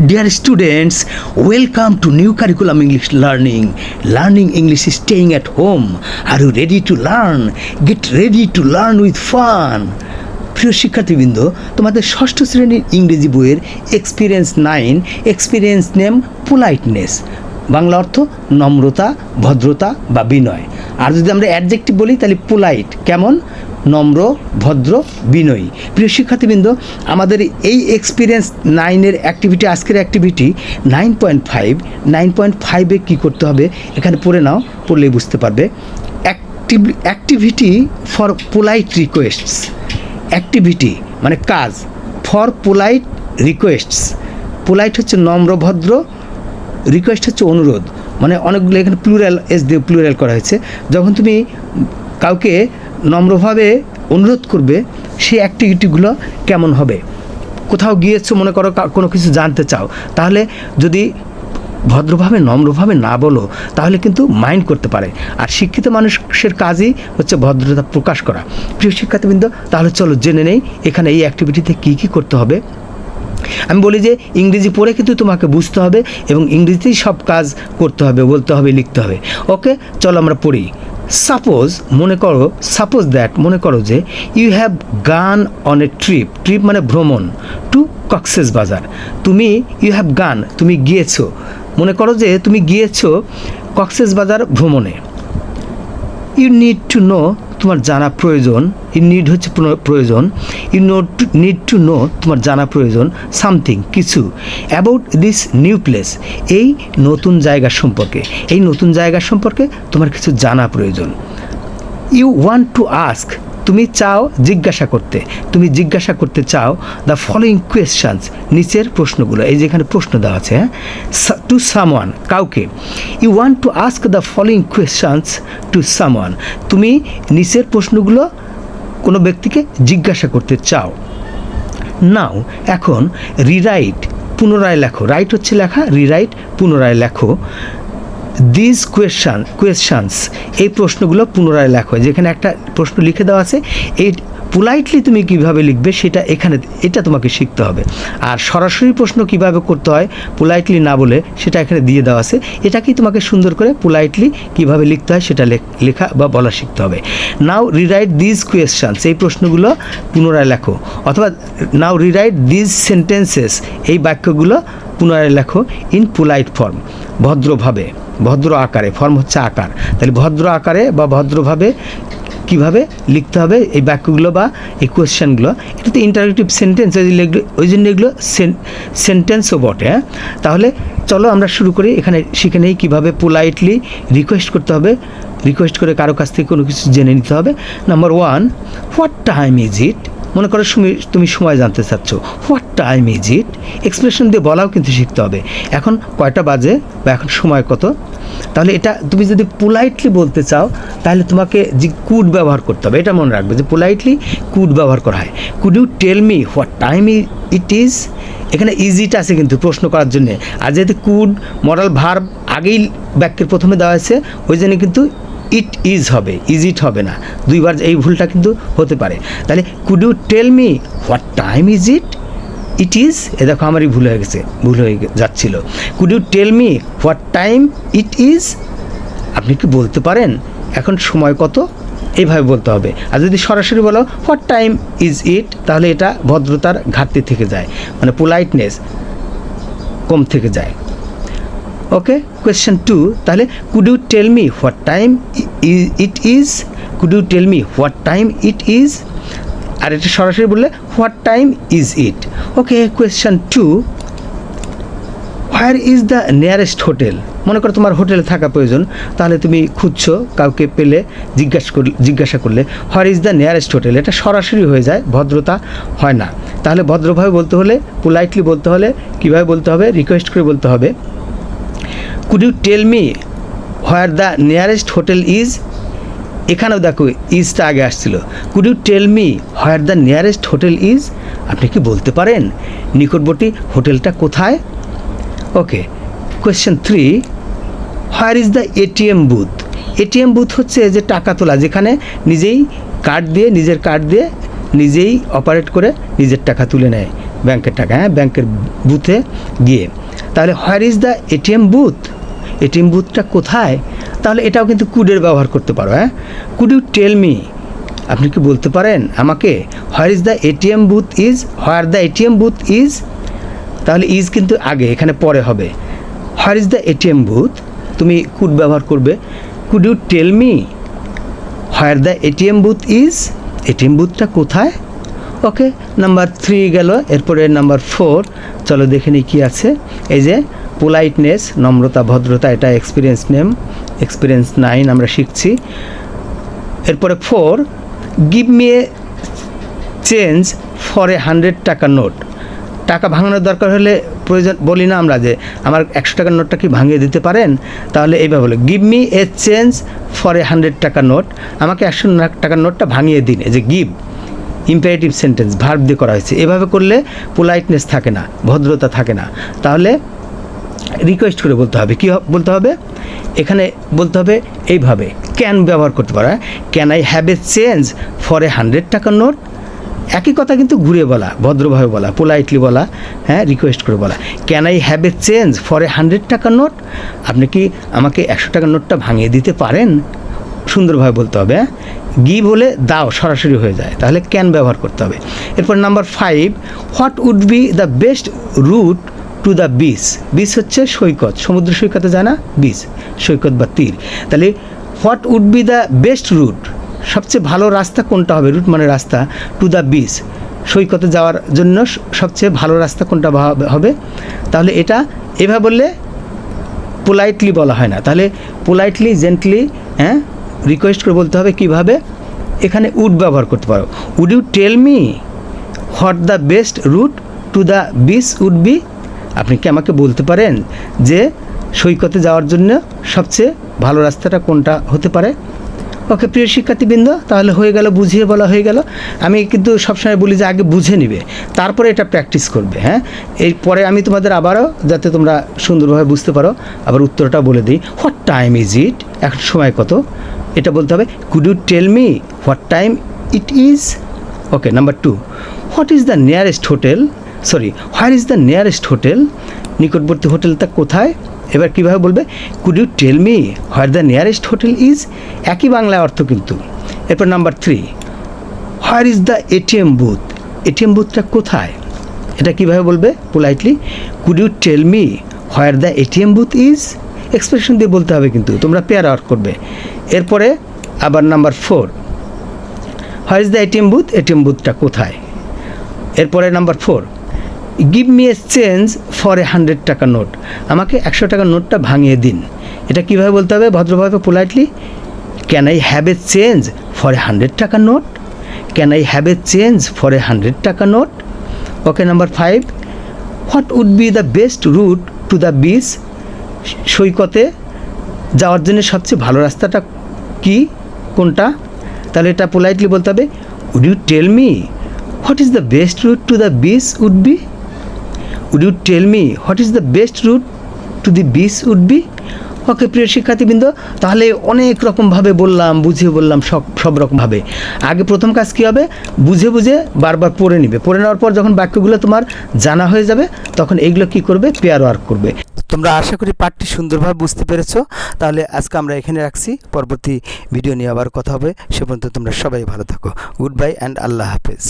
Dear students, welcome to new curriculum English learning. Learning English is staying at home. Are you ready to learn? Get ready to learn with fun. প্রিয় শিক্ষার্থীবৃন্দ তোমাদের ষষ্ঠ শ্রেণির ইংরেজি বইয়ের experience nine experience name politeness Bangla অর্থ নম্রতা ভদ্রতা বা বিনয় আর যদি আমরা অ্যাডজেক্টিভ বলি তাহলে পোলাইট কেমন নম্র, ভদ্র, বিনয়ী। প্রিয় শিক্ষার্থীবৃন্দ, আমাদের এই এক্সপিরিয়েন্স নাইনের অ্যাক্টিভিটি আজকের activity nine point five nine point ফাইভে কী করতে হবে, এখানে পড়ে নাও, পড়লেই বুঝতে পারবে। Active activity for polite requests activity মানে কাজ ফর পোলাইট রিকোয়েস্টস পোলাইট হচ্ছে নম্র, ভদ্র রিকোয়েস্ট হচ্ছে অনুরোধ। মানে অনেকগুলো এখানে প্লুরাল এস দিয়ে প্লুরাল করা হয়েছে। যখন তুমি কাউকে নম্রভাবে অনুরোধ করবে সেই অ্যাক্টিভিটিগুলো কেমন হবে? কোথাও গিয়েছো, মনে করো কোনো কিছু জানতে চাও, তাহলে যদি ভদ্রভাবে, নম্রভাবে না বলো, তাহলে কিন্তু মাইন্ড করতে পারে। আর শিক্ষিত মানুষের কাজই হচ্ছে ভদ্রতা প্রকাশ করা। প্রিয় শিক্ষার্থীবৃন্দ, তাহলে চলো জেনে নেই, এখানে এই অ্যাক্টিভিটিতে কী কী করতে হবে। আমি বলি যে, ইংরেজি পড়ে কিন্তু তোমাকে বুঝতে হবে এবং ইংরেজিতেই সব কাজ করতে হবে, বলতে হবে, লিখতে হবে। ওকে, চলো আমরা পড়ি। সাপোজ মনে করো সাপোজ দ্যাট মনে করো যে you have gone on a trip trip মানে ভ্রমণ টু কক্সেস বাজার তুমি ইউ হ্যাভ গান তুমি গিয়েছো। মনে করো যে, তুমি গিয়েছো কক্সেস বাজার ভ্রমণে। ইউ নিড টু নো তোমার জানা প্রয়োজন ইউ নিড হচ্ছে প্র- প্রয়োজন you know need to know তোমার জানা প্রয়োজন সামথিং কিছু। অ্যাবাউট দিস নিউ প্লেস এই নতুন জায়গা সম্পর্কে, এই নতুন জায়গা সম্পর্কে তোমার কিছু জানা প্রয়োজন। ইউ ওয়ান্ট টু আস্ক তুমি চাও জিজ্ঞাসা করতে। তুমি জিজ্ঞাসা করতে চাও দ্য ফলোয়িং কোয়েশ্চানস নিচের প্রশ্নগুলো। এই যেখানে প্রশ্ন দেওয়া আছে হ্যাঁ? টু সামওয়ান কাউকে। You want to ask the following questions to someone তুমি নিচের প্রশ্নগুলো কোনো ব্যক্তিকে জিজ্ঞাসা করতে চাও। নাও এখন রিরাইট পুনরায় লেখো। রাইট হচ্ছে লেখা রিরাইট পুনরায় লেখো। দিস কোয়েশ্চান কোয়েশ্চানস এই প্রশ্নগুলো পুনরায় লেখো। যেখানে একটা প্রশ্ন লিখে দেওয়া আছে, এই পোলাইটলি তুমি কীভাবে লিখবে সেটা এখানে, এটা তোমাকে শিখতে হবে। আর সরাসরি প্রশ্ন কীভাবে করতে হয় পোলাইটলি না বলে সেটা এখানে দিয়ে দেওয়া আছে। এটাকেই তোমাকে সুন্দর করে পোলাইটলি কীভাবে লিখতে হয় সেটা লেখ- লেখা বা বলা শিখতে হবে। নাও রিরাইট দিস কোয়েশ্চানস এই প্রশ্নগুলো পুনরায় লেখো। অথবা নাও রিরাইট দিস সেন্টেন্সেস এই বাক্যগুলো পুনরায় লেখো, ইন পোলাইট ফর্ম ভদ্রভাবে, ভদ্র আকারে, ফর্ম হচ্ছে আকার। তাহলে ভদ্র আকারে বা ভদ্রভাবে কীভাবে লিখতে হবে এই বাক্যগুলো বা এই কোয়েশ্চেনগুলো? এটা তো ইন্টারেক্টিভ সেন্টেন্স ওই জন্য এগুলো- সেন্টেন্সও বটে হ্যাঁ? তাহলে চলো আমরা শুরু করি। এখানে শিখে নেই কীভাবে পোলাইটলি রিকোয়েস্ট করতে হবে। রিকোয়েস্ট করে কারও কাছ থেকে কোনো কিছু জেনে নিতে হবে। Number one what time is it মনে করো তুমি সময় জানতে চাচ্ছ। What time is it expression দিয়ে বলাও কিন্তু শিখতে হবে। এখন কয়টা বাজে বা এখন সময় কত? তাহলে এটা তুমি যদি পোলাইটলি বলতে চাও, তাহলে তোমাকে যে কুড ব্যবহার করতে হবে, এটা মনে রাখবে যে পোলাইটলি কুড ব্যবহার করা হয়। Could you tell me what time it is এখানে ইজিটা আছে কিন্তু প্রশ্ন করার জন্যে। আর যেহেতু কুড মরাল ভার্ব আগেই বাক্যের প্রথমে দেওয়া আছে ওই জন্য কিন্তু ইট ইজ হবে ইজ ইট হবে না। দুইবার এই ভুলটা কিন্তু হতে পারে। তাহলে could you tell me what time is it it is a দেখো আমারই ভুল হয়ে গেছে, ভুল হয়ে যাচ্ছিল। Could you tell me what time it is আপনি কি বলতে পারেন? এখন সময় কত? এইভাবে বলতে হবে। আর যদি সরাসরি বলো হোয়াট টাইম ইজ ইট তাহলে এটা ভদ্রতার ঘাটতি থেকে যায় মানে পোলাইটনেস কম থেকে যায়। ওকে কোয়েশ্চেন টু তাহলে could you tell me what time it is could you tell me what time it is আর এটা সরাসরি বললে what time is it okay question two where is the nearest hotel মনে করো তোমার হোটেলে থাকা প্রয়োজন, তাহলে তুমি খুঁজছো, কাউকে পেলে জিজ্ঞাসা করলে জিজ্ঞাসা করলে where is the nearest hotel এটা সরাসরি হয়ে যায়, ভদ্রতা হয় না। তাহলে ভদ্রভাবে বলতে হলে পোলাইটলি বলতে হলে, কীভাবে বলতে হবে? রিকোয়েস্ট করে বলতে হবে could you tell me where the nearest hotel is এখানেও দেখো ইজটা আগে আসছিল। Could you tell me where the nearest hotel is আপনি কি বলতে পারেন? নিকটবর্তী হোটেলটা কোথায়? Okay question three where is the ATM booth ATM booth হচ্ছে যে টাকা তোলা, যেখানে নিজেই কার্ড দিয়ে, নিজের কার্ড দিয়ে নিজেই অপারেট করে নিজের টাকা তুলে নেয় ব্যাংকের টাকা হ্যাঁ ব্যাংকের বুথে গিয়ে। তাহলে where is the ATM booth ATM বুথটা কোথায়? তাহলে এটাও কিন্তু কুডের ব্যবহার করতে পারো হ্যাঁ? কুড ইউ টেল মি আপনি কি বলতে পারেন আমাকে? Where is the ATM booth is where the ATM booth is তাহলে ইজ কিন্তু আগে, এখানে পরে হবে। Where is the ATM booth তুমি কুড ব্যবহার করবে। Could you tell me where the ATM booth is ATM বুথটা কোথায়? ওকে নাম্বার থ্রি গেল, এরপরে নাম্বার ফোর চলো দেখে নিই কী আছে। এই যে পোলাইটনেস নম্রতা, ভদ্রতা, এটা এক্সপিরিয়েন্স নেম এক্সপিরিয়েন্স নাইন আমরা শিখছি। এরপরে four give me a change for a hundred taka note টাকা ভাঙানোর দরকার হলে প্রয়োজন, বলি না আমরা যে আমার একশো টাকার নোটটা কি ভাঙিয়ে দিতে পারেন? তাহলে এইভাবে বলে give me a change for a hundred taka note আমাকে একশো টাকার নোটটা ভাঙিয়ে দিন। এই যে গিভ ইম্পারেটিভ সেন্টেন্স ভার্ব দিয়ে করা হয়েছে। এভাবে করলে পোলাইটনেস থাকে না, ভদ্রতা থাকে না। তাহলে রিকোয়েস্ট করে বলতে হবে। কী বলতে হবে? এখানে বলতে হবে এইভাবে। ক্যান ব্যবহার করতে পারা। Can I have a change for a hundred টাকার নোট? একই কথা কিন্তু ঘুরে বলা, ভদ্রভাবে বলা পোলাইটলি বলা হ্যাঁ রিকোয়েস্ট করে বলা। Can I have a change for a hundred টাকার নোট? আপনি কি আমাকে একশো টাকার নোটটা ভাঙিয়ে দিতে পারেন? সুন্দরভাবে বলতে হবে হ্যাঁ? গিভ হলে দাও, সরাসরি হয়ে যায়। তাহলে ক্যান ব্যবহার করতে হবে। এরপর number five what would be the best route to the beach beach হচ্ছে সৈকত, সমুদ্র সৈকতে যায় না বিচ সৈকত বা তীর। তাহলে what would be the best route সবচেয়ে ভালো রাস্তা কোনটা হবে? রুট মানে রাস্তা টু দ্য বিচ সৈকতে যাওয়ার জন্য সবচেয়ে ভালো রাস্তা কোনটা হবে? তাহলে এটা এভাবে বললে পোলাইটলি বলা হয় না। তাহলে পোলাইটলি জেন্টলি হ্যাঁ রিকোয়েস্ট করে বলতে হবে কীভাবে? এখানে উড ব্যবহার করতে পারো। Would you tell me what the best route to the beach would be আপনি কি আমাকে বলতে পারেন যে সৈকতে যাওয়ার জন্য সবচেয়ে ভালো রাস্তাটা কোনটা হতে পারে? ওকে, প্রিয় শিক্ষার্থীবৃন্দ, তাহলে হয়ে গেল, বুঝিয়ে বলা হয়ে গেল। আমি কিন্তু সবসময় বলি যে আগে বুঝে নিবে, তারপরে এটা প্র্যাকটিস করবে হ্যাঁ? এই পরে আমি তোমাদের আবারও, যাতে তোমরা সুন্দরভাবে বুঝতে পারো, আবার উত্তরটা বলে দিই। হোয়াট টাইম ইজ ইট এখন সময় কত? এটা বলতে হবে could you tell me what time it is okay number two what is the nearest hotel sorry where is the nearest hotel নিকটবর্তী হোটেলটা কোথায়? এবার কীভাবে বলবে? Could you tell me where the nearest hotel is একই বাংলা অর্থ কিন্তু। এরপর number three where is the ATM booth ATM বুথটা কোথায়? এটা কীভাবে বলবে? Politely could you tell me where the ATM booth is expression দিয়ে বলতে হবে কিন্তু, তোমরা পেয়ার আউট করবে। এরপরে আবার number four where is the ATM booth ATM বুথটা কোথায়? এরপরে number four give me a change for a hundred taka note আমাকে একশো টাকার নোটটা ভাঙিয়ে দিন। এটা কীভাবে বলতে হবে? ভদ্রভাবে politely can I have a change for a hundred taka note can I have a change for a hundred taka note okay number five what would be the best route to the beach সৈকতে যাওয়ার জন্য সবচেয়ে ভালো রাস্তাটা কি? কোনটা? তাহলে এটা পোলাইটলি বলতে হবে would you tell me what is the best route to the beach would be would you tell me what is the best route to the beach would be okay প্রিয় শিক্ষার্থীবৃন্দ, তাহলে অনেক রকমভাবে বললাম, বুঝিয়ে বললাম, সব সব রকমভাবে। আগে প্রথম কাজ কী হবে? বুঝে বুঝে বারবার পড়ে নিবে। পড়ে নেওয়ার পর যখন বাক্যগুলো তোমার জানা হয়ে যাবে, তখন এইগুলো কী করবে? পেয়ার ওয়ার্ক করবে। তোমরা আশা করি পাঠটি সুন্দরভাবে বুঝতে পেরেছ। তাহলে আজকে আমরা এখানে রাখছি। পরবর্তী ভিডিও নিয়ে আবার কথা হবে। সে পর্যন্ত তোমরা সবাই ভালো থাকো। গুড বাই অ্যান্ড আল্লাহ হাফেজ।